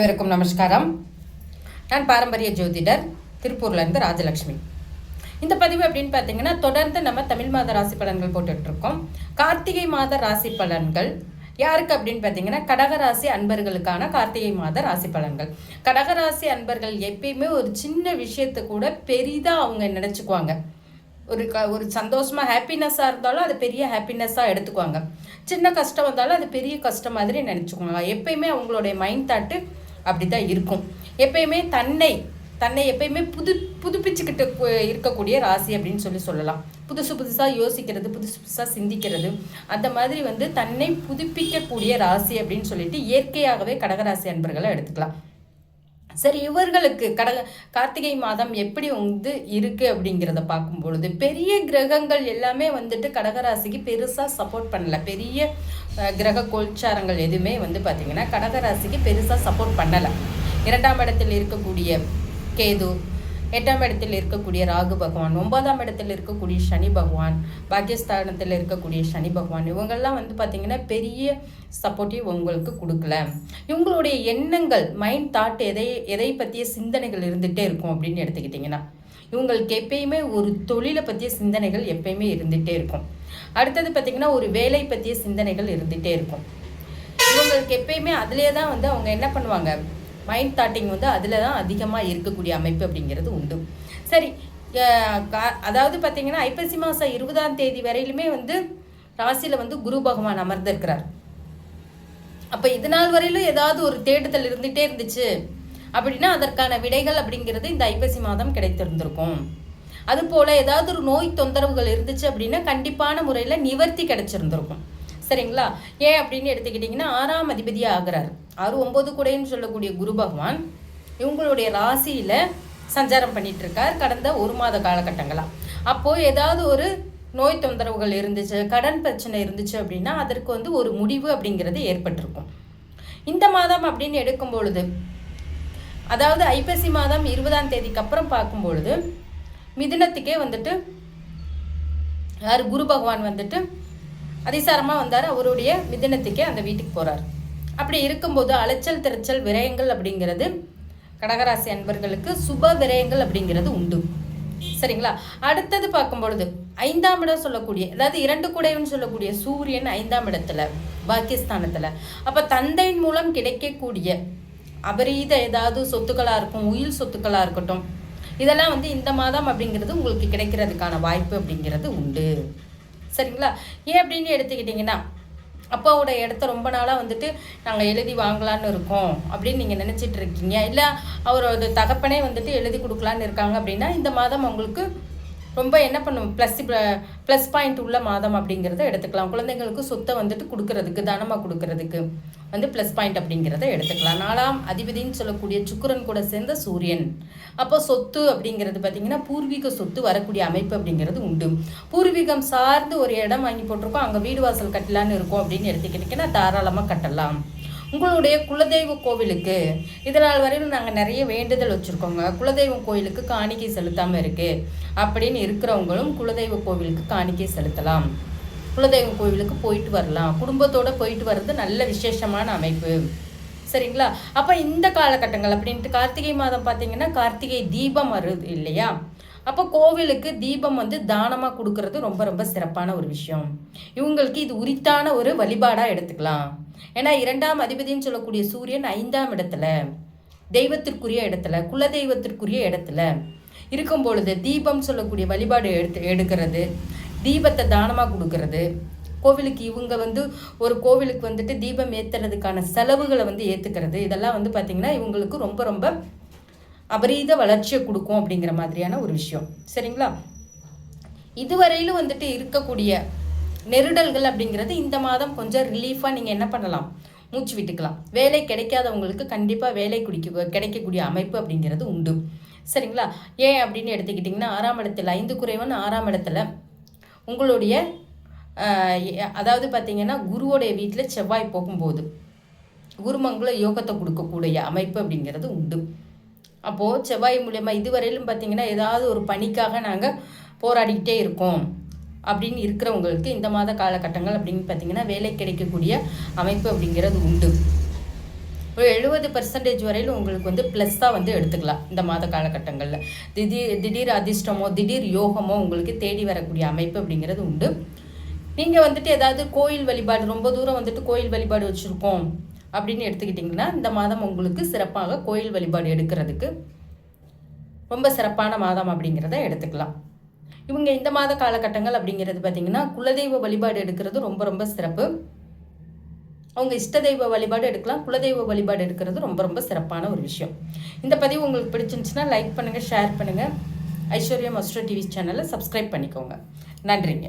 அனைவருக்கும் நமஸ்காரம். நான் பாரம்பரிய ஜோதிடர் திருப்பூர்லேருந்து ராஜலக்ஷ்மி இந்த பதிவு அப்படின்னு பார்த்தீங்கன்னா தொடர்ந்து நம்ம தமிழ் மாத ராசி பலன்கள் போட்டுட்ருக்கோம். கார்த்திகை மாத ராசி பலன்கள் யாருக்கு அப்படின்னு பார்த்தீங்கன்னா கடகராசி அன்பர்களுக்கான கார்த்திகை மாத ராசி பலன்கள். கடகராசி அன்பர்கள் எப்பயுமே ஒரு சின்ன விஷயத்தை கூட பெரிதாக அவங்க நினச்சிக்குவாங்க. ஒரு க ஒரு சந்தோஷமாக ஹாப்பினஸ்ஸாக இருந்தாலும் அது பெரிய ஹாப்பினஸ்ஸாக எடுத்துக்குவாங்க. சின்ன கஷ்டம் வந்தாலும் அது பெரிய கஷ்டம் மாதிரி நினச்சிக்குவாங்க. எப்பயுமே அவங்களுடைய மைண்ட் தாட்டு அப்படி தான் இருக்கும். எப்பயுமே தன்னை தன்னை எப்பயுமே புது புதுப்பிச்சுக்கிட்டு கு- இருக்கக்கூடிய ராசி அப்படின்னு சொல்லி சொல்லலாம். புதுசு புதுசாக யோசிக்கிறது புதுசு புதுசாக சிந்திக்கிறது அந்த மாதிரி வந்து தன்னை புதுப்பிக்கக்கூடிய ராசி அப்படின்னு சொல்லிட்டு இயற்கையாகவே கடகராசி அன்பர்களை எடுத்துக்கலாம். சரி இவர்களுக்கு கடக கார்த்திகை மாதம் எப்படி வந்து இருக்கு அப்படிங்கிறத பார்க்கும் பொழுது பெரிய கிரகங்கள் எல்லாமே வந்துட்டு கடகராசிக்கு பெருசாக சப்போர்ட் பண்ணல. பெரிய கிரக கோல்சாரங்கள் எதுவுமே வந்து பார்த்திங்கன்னா கடகராசிக்கு பெருசாக சப்போர்ட் பண்ணலை. இரண்டாம் இடத்தில் இருக்கக்கூடிய கேது எட்டாம் இடத்தில் இருக்கக்கூடிய ராகு பகவான் ஒன்பதாம் இடத்தில் இருக்கக்கூடிய சனி பகவான் பாக்கியஸ்தானத்தில் இருக்கக்கூடிய சனி பகவான் இவங்கெல்லாம் வந்து பார்த்திங்கன்னா பெரிய சப்போர்ட்டிவ் உங்களுக்கு கொடுக்கல. இவங்களுடைய எண்ணங்கள் மைண்ட் தாட் எதை எதை பற்றிய சிந்தனைகள் இருந்துகிட்டே இருக்கும் அப்படின்னு எடுத்துக்கிட்டிங்கன்னா இவங்களுக்கு எப்பயுமே ஒரு தொழிலை பற்றிய சிந்தனைகள் எப்பயுமே இருந்துகிட்டே இருக்கும். அடுத்தது பார்த்திங்கன்னா ஒரு வேலை பற்றிய சிந்தனைகள் இருந்துகிட்டே இருக்கும். இவங்களுக்கு எப்பயுமே அதிலே தான் வந்து அவங்க என்ன பண்ணுவாங்க? மைண்ட் தாட்டிங் வந்து அதில் தான் அதிகமாக இருக்கக்கூடிய அமைப்பு அப்படிங்கிறது உண்டு. சரி அதாவது பார்த்தீங்கன்னா ஐப்பசி மாதம் இருபதாம் தேதி வரையிலுமே வந்து ராசியில் வந்து குரு பகவான் அமர்ந்திருக்கிறார். அப்போ இது நாள் வரையிலும் ஏதாவது ஒரு தேடுதல் இருந்துகிட்டே இருந்துச்சு அப்படின்னா அதற்கான விடைகள் அப்படிங்கிறது இந்த ஐப்பசி மாதம் கிடைத்திருந்திருக்கும். அதுபோல் ஏதாவது ஒரு நோய் தொந்தரவுகள் இருந்துச்சு அப்படின்னா கண்டிப்பான முறையில் நிவர்த்தி கிடைச்சிருந்திருக்கும். சரிங்களா? ஏன் அப்படின்னு எடுத்துக்கிட்டிங்கன்னா ஆறாம் அதிபதியாக ஆகிறார். ஆறு ஒம்பது கூடைன்னு சொல்லக்கூடிய குரு பகவான் இவங்களுடைய ராசியில் சஞ்சாரம் பண்ணிட்டு இருக்கார் கடந்த ஒரு மாத காலகட்டங்களாக அப்போது ஏதாவது ஒரு நோய் தொந்தரவுகள் இருந்துச்சு கடன் பிரச்சனை இருந்துச்சு அப்படின்னா அதற்கு வந்து ஒரு முடிவு அப்படிங்கிறது ஏற்பட்டிருக்கும். இந்த மாதம் அப்படின்னு எடுக்கும் பொழுது அதாவது ஐப்பசி மாதம் இருபதாம் தேதிக்கு அப்புறம் பார்க்கும் பொழுது மிதுனத்துக்கே வந்துட்டு யார்? குரு பகவான் வந்துட்டு அதிசாரமாக வந்தார். அவருடைய மிதினத்துக்கே அந்த வீட்டுக்கு போகிறார் அப்படி இருக்கும்போது அலைச்சல் திருச்சல் விரயங்கள் அப்படிங்கிறது கடகராசி அன்பர்களுக்கு சுப விரயங்கள் அப்படிங்கிறது உண்டு. சரிங்களா? அடுத்தது பார்க்கும் பொழுது ஐந்தாம் இடம் சொல்லக்கூடிய அதாவது இரண்டு குடைன்னு சொல்லக்கூடிய சூரியன் ஐந்தாம் இடத்துல பாக்கியஸ்தானத்தில். அப்போ தந்தையின் மூலம் கிடைக்கக்கூடிய அபரீத ஏதாவது சொத்துக்களாக இருக்கும் உயில் சொத்துக்களாக இருக்கட்டும் இதெல்லாம் வந்து இந்த மாதம் அப்படிங்கிறது உங்களுக்கு கிடைக்கிறதுக்கான வாய்ப்பு அப்படிங்கிறது உண்டு. சரிங்களா? ஏன் அப்படின்னு எடுத்துக்கிட்டிங்கன்னா அப்பாவோட இடத்த ரொம்ப நாளாக வந்துட்டு நாங்கள் எழுதி வாங்கலான்னு இருக்கோம் அப்படின்னு நீங்கள் நினச்சிட்டு இருக்கீங்க. இல்லை அவரோட தகப்பனே வந்துட்டு எழுதி கொடுக்கலான்னு இருக்காங்க அப்படின்னா இந்த மாதம் உங்களுக்கு ரொம்ப என்ன பண்ணும்? ப்ளஸ் ப்ளஸ் பாயிண்ட் உள்ள மாதம் அப்படிங்கிறத எடுத்துக்கலாம். குழந்தைங்களுக்கு சொத்தை வந்துட்டு கொடுக்கறதுக்கு தானமாக கொடுக்கறதுக்கு வந்து ப்ளஸ் பாயிண்ட் அப்படிங்கிறத எடுத்துக்கலாம். நாலாம் அதிபதின்னு சொல்லக்கூடிய சுக்கிரன் கூட சேர்ந்த சூரியன். அப்போ சொத்து அப்படிங்கிறது பார்த்தீங்கன்னா பூர்வீக சொத்து வரக்கூடிய அமைப்பு அப்படிங்கிறது உண்டு. பூர்வீகம் சார்ந்து ஒரு இடம் வாங்கி போட்டிருக்கோம். அங்கே வீடு வாசல் கட்டலான்னு இருக்கோம் அப்படின்னு எடுத்துக்கிட்டிங்கன்னா தாராளமாக கட்டலாம். உங்களுடைய குலதெய்வ கோவிலுக்கு. இதனால் நாள் வரையிலும் நாங்கள் நிறைய வேண்டுதல் வச்சுருக்கோங்க. குலதெய்வம் கோவிலுக்கு காணிக்கை செலுத்தாமல் இருக்குது அப்படின்னு இருக்கிறவங்களும் குலதெய்வ கோவிலுக்கு காணிக்கை செலுத்தலாம். குலதெய்வம் கோவிலுக்கு போயிட்டு வரலாம். குடும்பத்தோடு போயிட்டு வர்றது நல்ல விசேஷமான அமைப்பு. சரிங்களா? அப்போ இந்த காலகட்டங்கள் அப்படின்ட்டு கார்த்திகை மாதம் பார்த்தீங்கன்னா கார்த்திகை தீபம் வருது இல்லையா? அப்போ கோவிலுக்கு தீபம் வந்து தானமாக கொடுக்கறது ரொம்ப ரொம்ப சிறப்பான ஒரு விஷயம். இவங்களுக்கு இது உரித்தான ஒரு வழிபாடாக எடுத்துக்கலாம். ஏன்னா இரண்டாம் அதிபதின்னு சொல்லக்கூடிய சூரியன் ஐந்தாம் இடத்துல தெய்வத்திற்குரிய இடத்துல குல தெய்வத்திற்குரிய இடத்துல இருக்கும் பொழுது தீபம் சொல்லக்கூடிய வழிபாடு எடுத்து எடுக்கிறது தீபத்தை தானமாக கொடுக்கறது. கோவிலுக்கு இவங்க வந்து ஒரு கோவிலுக்கு வந்துட்டு தீபம் ஏற்றுறதுக்கான செலவுகளை வந்து ஏற்றுக்கிறது இதெல்லாம் வந்து பார்த்திங்கன்னா இவங்களுக்கு ரொம்ப ரொம்ப அபரீத வளர்ச்சியை கொடுக்கும் அப்படிங்கிற மாதிரியான ஒரு விஷயம். சரிங்களா? இதுவரையிலும் வந்துட்டு இருக்கக்கூடிய நெருடல்கள் அப்படிங்கிறது இந்த மாதம் கொஞ்சம் ரிலீஃபாக நீங்கள் என்ன பண்ணலாம்? மூச்சு விட்டுக்கலாம். வேலை கிடைக்காதவங்களுக்கு கண்டிப்பாக வேலை குடிக்க கிடைக்கக்கூடிய அமைப்பு அப்படிங்கிறது உண்டு. சரிங்களா? ஏன் அப்படின்னு எடுத்துக்கிட்டிங்கன்னா ஆறாம் இடத்துல ஐந்து குறைவன் ஆறாம் இடத்துல உங்களுடைய அதாவது பார்த்தீங்கன்னா குருவோடைய வீட்டில் செவ்வாய் போகும்போது குருமங்கள யோகத்தை கொடுக்கக்கூடிய அமைப்பு அப்படிங்கிறது உண்டு. அப்போது செவ்வாய் மூலயமா இதுவரையிலும் பார்த்தீங்கன்னா ஏதாவது ஒரு பணிக்காக நாங்கள் போராடிக்கிட்டே இருக்கோம். அப்படின்னு இருக்கிறவங்களுக்கு இந்த மாத காலகட்டங்கள் அப்படின்னு பார்த்தீங்கன்னா வேலை கிடைக்கக்கூடிய அமைப்பு அப்படிங்கிறது உண்டு. ஒரு எழுபது பர்சன்டேஜ் வரையிலும் உங்களுக்கு வந்து ப்ளஸ்ஸாக வந்து எடுத்துக்கலாம் இந்த மாத காலகட்டங்களில். திடீர் திடீர் அதிர்ஷ்டமோ திடீர் யோகமோ உங்களுக்கு தேடி வரக்கூடிய அமைப்பு அப்படிங்கிறது உண்டு. நீங்கள் வந்துட்டு ஏதாவது கோயில் வழிபாடு ரொம்ப தூரம் வந்துட்டு கோயில் வழிபாடு வச்சுருக்கோம். அப்படின்னு எடுத்துக்கிட்டிங்கன்னா இந்த மாதம் உங்களுக்கு சிறப்பாக கோயில் வழிபாடு எடுக்கிறதுக்கு ரொம்ப சிறப்பான மாதம் அப்படிங்கிறத எடுத்துக்கலாம். இவங்க இந்த மாத காலகட்டங்கள் அப்படிங்கிறது பார்த்திங்கன்னா குலதெய்வ வழிபாடு எடுக்கிறது ரொம்ப ரொம்ப சிறப்பு. அவங்க இஷ்ட தெய்வ வழிபாடு எடுக்கலாம் குலதெய்வ வழிபாடு எடுக்கிறது ரொம்ப ரொம்ப சிறப்பான ஒரு விஷயம். இந்த பதிவு உங்களுக்கு பிடிச்சிருந்துச்சுன்னா லைக் பண்ணுங்கள் ஷேர் பண்ணுங்கள் ஐஸ்வர்யம் அஸ்ட்ரோ டிவி சேனலை சப்ஸ்கிரைப் பண்ணிக்கோங்க. நன்றிங்க.